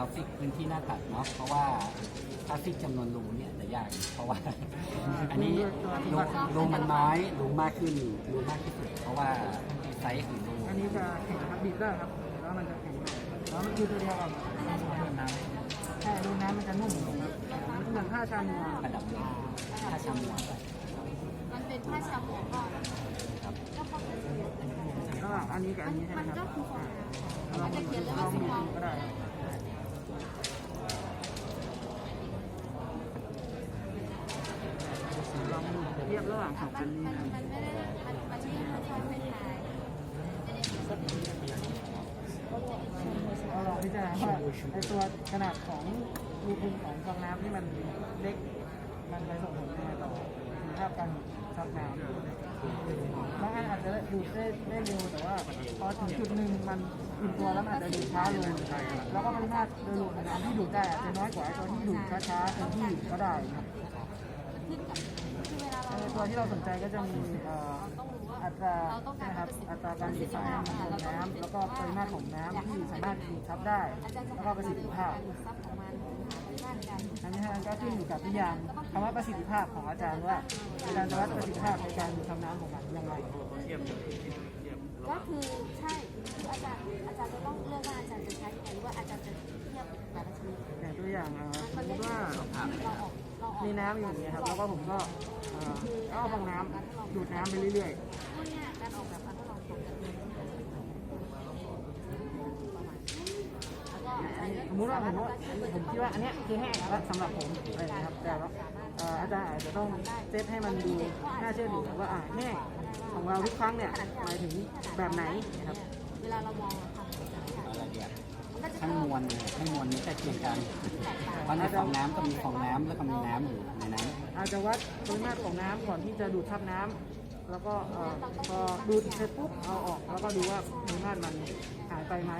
เราฟิกพื้นที่หน้าตัดเนาะเพราะว่าถ้าฟิกจำนวนรูเนี่ยจะยากเพราะว่า อันนี้รูรูมันน้อยรูมากขึ้นรูมากที่สุดเพราะว่าไซส์ของรูอันนี้จะแข็งครับบีบได้ครับแล้วมันจะแข็งแล้วมันคือตัวเดียวกับน้ำใช่ดูน้ำมันจะนุ่มครับเหมือนผ้าชามัวระดับผ้าผ้าชามัวมันเป็นผ้าชาหัวก็ก็เข้าไปเขียนระหว่างอันนี้กับอันนี้ใช่ไหมมันครับก็คือฟองลน้ำอมังนจะเขียนเลยลว่าองสีดูฟองก็ได้ลองดูเที ยบระหว่างสองมัอันนี้มันมันไม่ได้มันมันไม่มันไม่เป็นลายเราลองพิจารณาว่าไอตัวขนาดของรูพุนของฟองน้ำที่มันเล็ก มันไปส่งผลยังไงต่อคุณภาพการซับน้ำบางอันอาจจะดูดได้ได้เร็วแต่ว่าพอถึงจุดหนึ่งมันอิ่มตัวแล้วมันอาจจะดูดช้าลงแล้วก็ปริมาตรโดยรวมของน้ำที่ดูดได้อาจจะน้อยกว่าไอ้ตัวที่ดูดช้าๆเต็มที่ก็ได้ครับ ตัวที่เราสนใจก็จะมีเอ่อต้องรู้ว่าอัตราเราต้องการนะครับอัตราการดูดสายของน้ำแล้วก็ปริมาตรของน้ำที่สามารถดูดซับได้อาจารย์จะแล้วก็ประสิทธิภาพดูดซับของมันหาปริมาตรการอันนี้ฮะก็ขึ้นอยู่กับนิยามคำว่าประสิทธิภาพของอาจารย์ว่าอาจารย์จะวัดประสิทธิภาพในการดูดทำน้ำของมันยังไงก็คือใช่คืออาจารย์อาจารย์จะต้องเลือกว่าอาจารย์จะใช้ยังไงหรือว่าอาจารย์จะเทียบแต่ละชนิดอย่างตัวอย่างอะสมันมมไม่ติได้ว่าเราออกเราออกมีน้ำอยู่อย่างเงี้ยครับแล้วก็ผมก็ เอ่อเอาฟองน้ำดูดน้ำไปเรื่อยพูดง่ายๆการออกแบบการทดลองของกันเองแล้วก็อาจารย์ก็ๆสมมุติว่าผมว่าผมคิดว่าอันเนี้ยคือแห้งแล้วสำหรับผมอะไรอย่างเงี้ยครับแต่ว่าเอ่ออาจารย์อาจจะต้องเซตให้มันดูน่าเชื่อถือว่าอะแห้งของเราทุกครั้งเนี่ยหมายถึงแบบไหนนะครับ เวลาเรามองอะค่ะ ลให้มวลนี้ใกล้เคียงกันเพราะในฟองน้ำก็มีฟองน้ำแล้วก็มีน้ำอยู่ในนั้นอาจจะวัดปริมาตรของน้ำก่อนที่จะดูดทับน้ำแล้วก็เอ่อพอดูดเสร็จปุ๊บเอาออก แล้วก็ดูว่าปริมาตรมันหายไปไหม